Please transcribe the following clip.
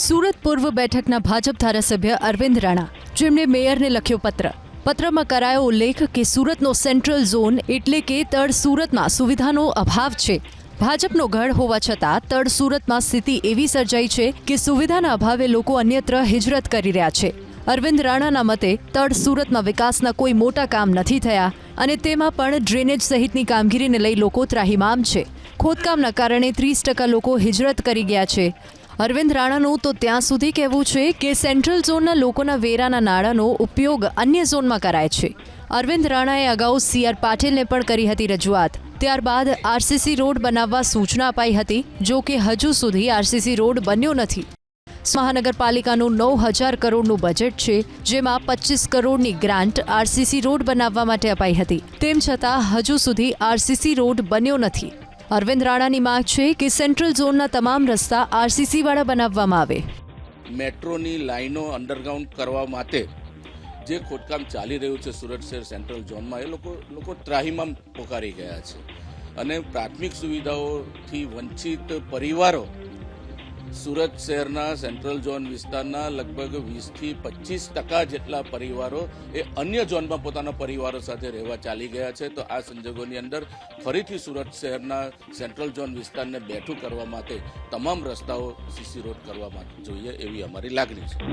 સુરત પૂર્વ બેઠકના ભાજપ ધારાસભ્ય અરવિંદ રાણા. જેમણે મેયરને લખ્યો પત્ર. પત્રમાં કરાયો ઉલ્લેખ કે સુરતનો સેન્ટ્રલ ઝોન એટલે કે તળ સુરતમાં સુવિધાનો અભાવ છે. ભાજપનો ગઢ હોવા છતાં તળ સુરતમાં સ્થિતિ એવી સર્જાઈ છે કે સુવિધાના અભાવે લોકો અન્યત્ર હિજરત કરી રહ્યા છે. અરવિંદ રાણાના મતે તળ સુરતમાં વિકાસના કોઈ મોટા કામ નથી થયા અને તેમાં પણ ડ્રેનેજ સહિતની કામગીરીને લઈ લોકો ત્રાહિમામ છે. ખોદકામના કારણે ત્રીસ ટકા લોકો હિજરત કરી ગયા છે. અરવિંદ રાણાનું તો ત્યાં સુધી કહેવું છે કે સેન્ટ્રલ ઝોનના લોકોના વેરાના નાણાંનો ઉપયોગ અન્ય ઝોનમાં કરાય છે. અરવિંદ રાણાએ અગાઉ સી આર પાટીલને પણ કરી હતી રજૂઆત. ત્યારબાદ આરસીસી રોડ બનાવવા સૂચના અપાઈ હતી, જો કે હજુ સુધી આરસીસી રોડ બન્યો નથી. મહાનગરપાલિકાનું નવ હજાર કરોડનું બજેટ છે, જેમાં પચીસ કરોડની ગ્રાન્ટ આરસીસી રોડ બનાવવા માટે અપાઈ હતી. તેમ છતાં હજુ સુધી આરસીસી રોડ બન્યો નથી. અરવિંદ રાણાની માંગ છે કે સેન્ટ્રલ ઝોનના તમામ રસ્તા આરસીસી વાળા બનાવવામાં આવે. મેટ્રોની લાઈનો અંડરગ્રાઉન્ડ કરવા માટે જે ખોદકામ ચાલી રહ્યું છે સુરત શહેર સેન્ટ્રલ ઝોનમાં, એ લોકો લોકો ત્રાહિમામ પોકારી ગયા છે. અને પ્રાથમિક સુવિધાઓથી વંચિત પરિવારો સુરત શહેરના સેન્ટ્રલ ઝોન વિસ્તારના લગભગ વીસથી પચીસ ટકા જેટલા પરિવારો એ અન્ય ઝોનમાં પોતાના પરિવારો સાથે રહેવા ચાલી ગયા છે. તો આ સંજોગોની અંદર ફરીથી સુરત શહેરના સેન્ટ્રલ ઝોન વિસ્તારને બેઠું કરવા માટે તમામ રસ્તાઓ સીસી રોડ કરવા માટે જોઈએ એવી અમારી લાગણી છે.